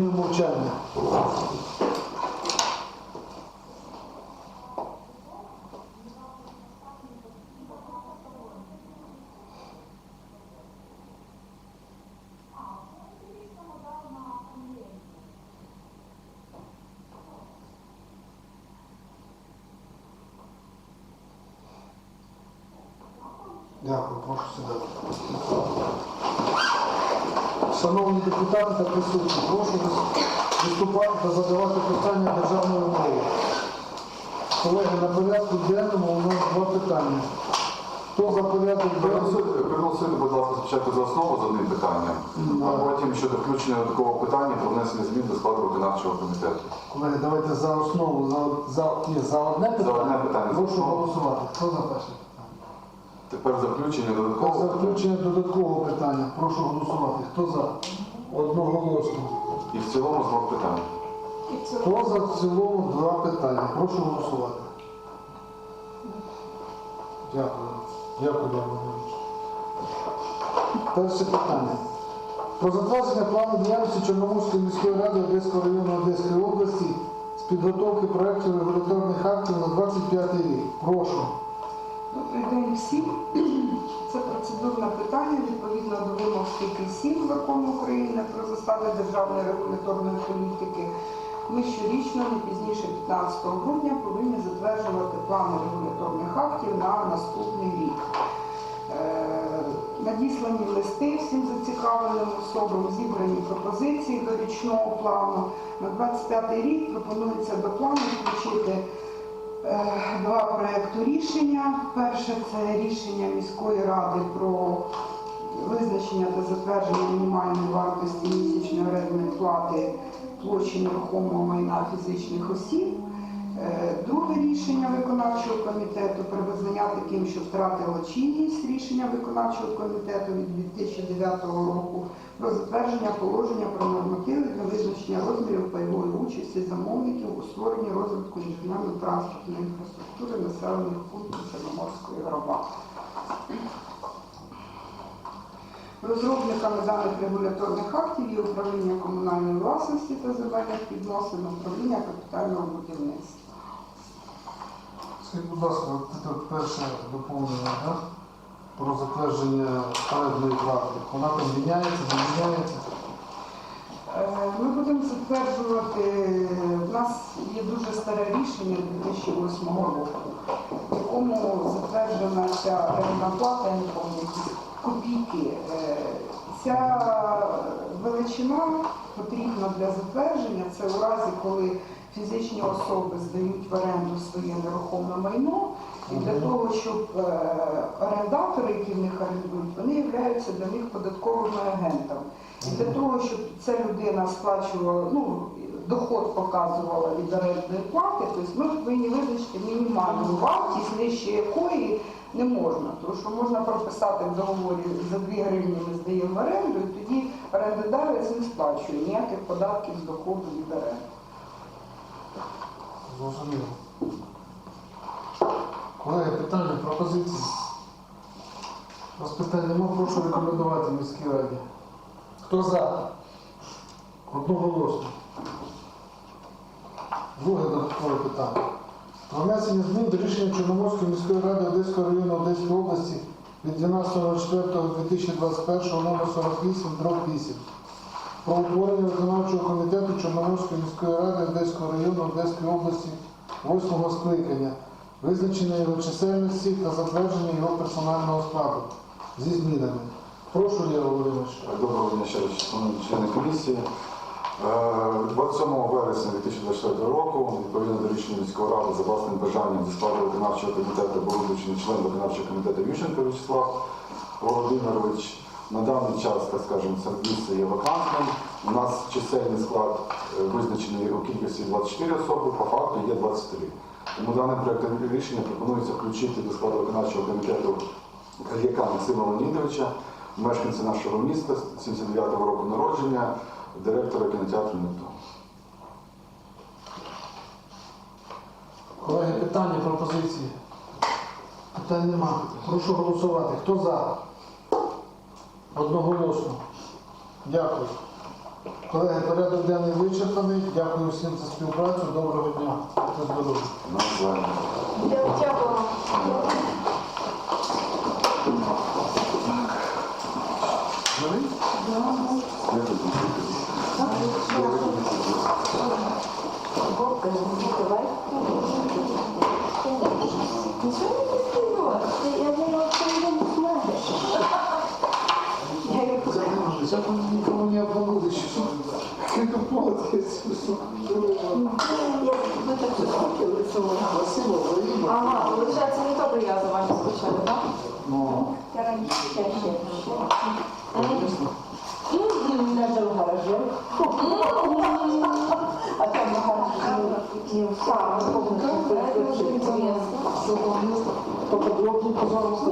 Мовчання. Дякую, прошу сідати. Шановні депутати та присутні, прошу виступати та задавати питання державної мови. Колеги, на порядку денному у нас два питання. Хто за порядок денний? Проголосуйте, будь ласка, спочатку за основу за одним питанням, а потім щодо включення додаткового питання про внесення змін до складу виконавчого комітету. Колеги, давайте за основу, за, за, ні, за одне питання. одне питання. Прошу голосувати. Хто за перше? Тепер за включення додаткового за питання. включення додаткового питання? Прошу голосувати. Хто за? Одноголосно. І в цілому з двох питань. Хто за в цілому два питання? Прошу голосувати. Дякую. Дякую, Дякую. Перше питання. Про затвердження плану діяльності Чорноморської міської ради Одеського району Одеської області з підготовки проєктів регуляторних актів на 25 рік. Прошу. День всім. Це процедурне питання відповідно до вимог статті 7 закону України про засади державної регуляторної політики. Ми щорічно, не пізніше 15 грудня, повинні затверджувати плани регуляторних актів на наступний рік. Е, Надіслані листи всім зацікавленим особам, зібрані пропозиції до річного плану. На 25 рік пропонується до плану включити Два проєкту рішення. Перше це рішення міської ради про визначення та затвердження мінімальної вартості місячної орендної плати площі нерухомого майна фізичних осіб. Е, Друге рішення виконавчого комітету про визнання таким, що втратило чинність рішення виконавчого комітету від 2009 року про затвердження положення про нормативи для визначення розмірів пайової участі замовників у створенні розвитку інженерно-транспортної інфраструктури населених пунктів Чорноморської громади. Розробниками даних регуляторних актів є управління комунальної власності та земельних відносин, управління капітального будівництва. Скажіть, будь ласка, це перше доповнення, да? про затвердження орендної плати. Вона там міняється, не міняється. Е, Ми будемо затверджувати, у нас є дуже старе рішення 2008 року, в якому затверджена ця орендна плата, я не пам'ятаю, копійки. Е, Ця величина потрібна для затвердження, це у разі, коли фізичні особи здають в оренду своє нерухоме майно, і для того, щоб е, орендатори, які в них орендують, вони являються для них податковими агентами. І для того, щоб ця людина сплачувала, ну, доход показувала від орендної плати, тобто ми повинні визначити мінімальну вартість, нижче якої не можна. Тому що можна прописати в договорі за 2 гривні ми здаємо в оренду, і тоді орендодавець не сплачує ніяких податків з доходу від оренди. Зрозуміло. Колеги, питання, пропозиції. Вас питань прошу рекомендувати міській раді. Хто за? Одноголосно. Друге додаткове питання. Про внесення змін до рішення Чорноморської міської ради Одеського району Одеської області від 12.04.2021 номер 48 дроб 8 про утворення виконавчого комітету Чорноморської міської ради Одеського району Одеської області 8 скликання, визначення його чисельності та затвердження його персонального складу зі змінами. Прошу, Лєва Володимирович. Доброго дня ще раз, шановні члени комісії. Е, 27 вересня 2024 року, відповідно до рішення міської ради за власним бажанням зі складу виконавчого комітету був визначений член виконавчого комітету Ющенко Вячеслав Володимирович. На даний час, так скажемо, це місце є вакантним. У нас чисельний склад е, визначений у кількості 24 особи, по факту є 23. Тому даним проєктом рішення пропонується включити до складу виконавчого комітету Кальяка Максима Леонідовича, мешканця нашого міста, 79-го року народження, директора кінотеатру Нептун. Колеги, питання, пропозиції. Питань нема. Прошу голосувати. Хто за? Одноголосно. Дякую. Колеги, порядок денний вичерпаний. Дякую всім за співпрацю. Доброго дня. До здоров'я. Дякую. Нічого не так. Ага, виходить, не тільки я за вами скучаю, так? Ну, Я раніше. Не гаражі. А там гаражі в самому повністю. Поподробно, пожалуйста,